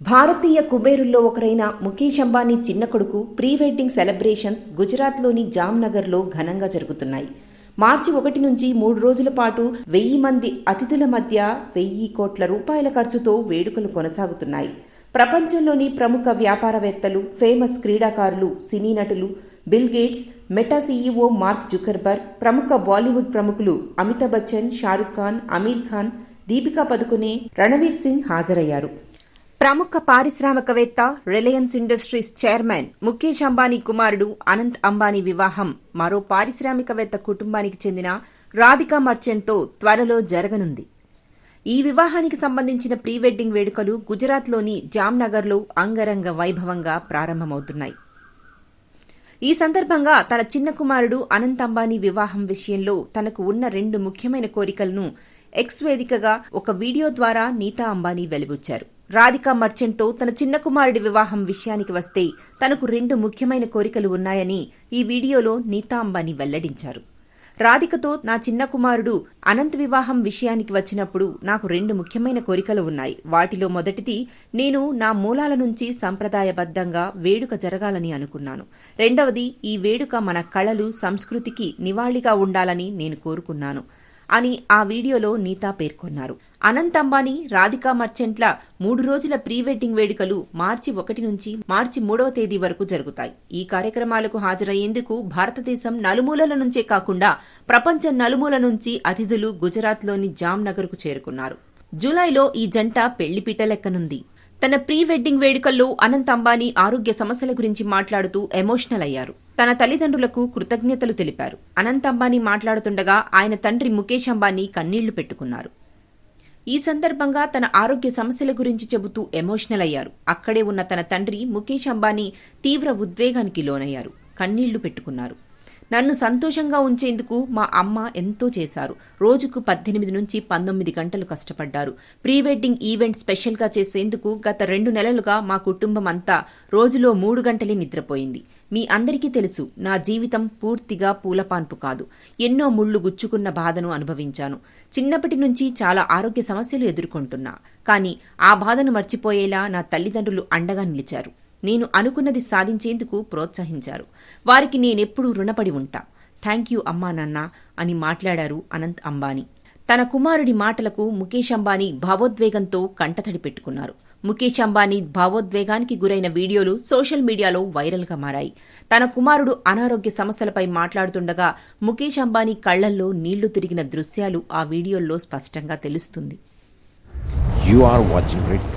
భారతీయ కుబేరుల్లో ఒకరైన ముఖేష్ అంబానీ చిన్న కొడుకు ప్రీ వెడ్డింగ్ సెలబ్రేషన్స్ గుజరాత్లోని జామ్నగర్లో ఘనంగా జరుగుతున్నాయి. మార్చి ఒకటి నుంచి మూడు రోజుల పాటు వెయ్యి మంది అతిథుల మధ్య వెయ్యి కోట్ల రూపాయల ఖర్చుతో వేడుకలు కొనసాగుతున్నాయి. ప్రపంచంలోని ప్రముఖ వ్యాపారవేత్తలు ఫేమస్ క్రీడాకారులు సినీ నటులు Bill Gates Meta CEO Mark Zuckerberg ప్రముఖ బాలీవుడ్ ప్రముఖులు అమితాబ్ బచ్చన్ షారుఖ్ ఖాన్ అమీర్ ఖాన్ దీపికా పదుకునే రణవీర్ సింగ్ హాజరయ్యారు. ప్రముఖ పారిశ్రామికవేత్త రిలయన్స్ ఇండస్ట్రీస్ చైర్మన్ ముఖేష్ అంబానీ కుమారుడు అనంత్ అంబానీ వివాహం. మరో పారిశ్రామికవేత్త కుటుంబానికి చెందిన రాధికా మర్చెంట్తో త్వరలో జరగనుంది. ఈ వివాహానికి సంబంధించిన ప్రీ వెడ్డింగ్ వేడుకలు గుజరాత్లోని జామ్నగర్లో అంగరంగ వైభవంగా ప్రారంభమవుతున్నాయి. ఈ సందర్భంగా తన చిన్న కుమారుడు అనంత్ అంబానీ వివాహం విషయంలో తనకు ఉన్న రెండు ముఖ్యమైన కోరికలను ఎక్స్ వేదికగా ఒక వీడియో ద్వారా నీతా అంబానీ వెలిబుచ్చారు రాధికా మర్చెంట్తో తన చిన్న కుమారుడి వివాహం విషయానికి వస్తే తనకు రెండు ముఖ్యమైన కోరికలు ఉన్నాయని ఈ వీడియోలో నీతా అంబానీ వెల్లడించారు. రాధికతో నా చిన్న కుమారుడు అనంత్ వివాహం విషయానికి వచ్చినప్పుడు నాకు రెండు ముఖ్యమైన కోరికలు ఉన్నాయి. వాటిలో మొదటిది నేను నా మూలాల నుంచి సంప్రదాయబద్ధంగా వేడుక జరగాలని అనుకున్నాను. రెండవది ఈ వేడుక మన కళలు సంస్కృతికి నివాళిగా ఉండాలని నేను కోరుకున్నాను. అని ఆ వీడియోలో నీతా పేర్కొన్నారు. అనంత్ అంబానీ రాధికా మర్చెంట్ల మూడు రోజుల ప్రీ వెడ్డింగ్ వేడుకలు మార్చి ఒకటి నుంచి మార్చి మూడవ తేదీ వరకు జరుగుతాయి. ఈ కార్యక్రమాలకు హాజరయ్యేందుకు భారతదేశం నలుమూలల నుంచే కాకుండా ప్రపంచ నలుమూల నుంచి అతిథులు గుజరాత్లోని జామ్నగర్కు చేరుకున్నారు. జూలైలో ఈ జంట పెళ్ళిపీటలెక్కనుంది తన ప్రీ వెడ్డింగ్ వేడుకల్లో అనంత్ అంబానీ ఆరోగ్య సమస్యల గురించి మాట్లాడుతూ ఎమోషనల్ అయ్యారు. తన తల్లిదండ్రులకు కృతజ్ఞతలు తెలిపారు. అనంత్ అంబానీ మాట్లాడుతుండగా ఆయన తండ్రి ముఖేష్ అంబానీ కన్నీళ్ళు పెట్టుకున్నారు. ఈ సందర్భంగా తన ఆరోగ్య సమస్యల గురించి చెబుతూ ఎమోషనల్ అయ్యారు. అక్కడే ఉన్న తన తండ్రి ముఖేష్ అంబానీ తీవ్ర ఉద్వేగానికి లోనయ్యారు. కన్నీళ్ళు పెట్టుకున్నారు. నన్ను సంతోషంగా ఉంచేందుకు మా అమ్మ ఎంతో చేశారు. రోజుకు పద్దెనిమిది నుంచి పంతొమ్మిది గంటలు కష్టపడ్డారు. ప్రీ వెడ్డింగ్ ఈవెంట్ స్పెషల్గా చేసేందుకు గత రెండు నెలలుగా మా కుటుంబం అంతా రోజులో మూడు గంటలే నిద్రపోయింది. మీ అందరికీ తెలుసు నా జీవితం పూర్తిగా పూలపాన్పు కాదు. ఎన్నో ముళ్ళు గుచ్చుకున్న బాధను అనుభవించాను. చిన్నప్పటి నుంచి చాలా ఆరోగ్య సమస్యలు ఎదుర్కొంటున్నా. కానీ ఆ బాధను మర్చిపోయేలా నా తల్లిదండ్రులు అండగా నిలిచారు. నేను అనుకున్నది సాధించేందుకు ప్రోత్సహించారు. వారికి నేనెప్పుడూ రుణపడి ఉంటా. థ్యాంక్ యూ అమ్మా నాన్న అని మాట్లాడారు అనంత్ అంబానీ. తన కుమారుడి మాటలకు ముఖేష్ అంబానీ భావోద్వేగంతో కంటతడి పెట్టుకున్నారు. ముఖేష్ అంబానీ భావోద్వేగానికి గురైన వీడియోలు సోషల్ మీడియాలో వైరల్గా మారాయి. తన కుమారుడు అనారోగ్య సమస్యలపై మాట్లాడుతుండగా ముఖేష్ అంబానీ కళ్ళల్లో నీళ్ళు తిరిగిన దృశ్యాలు ఆ వీడియోల్లో స్పష్టంగా తెలుస్తుంది. You are watching Red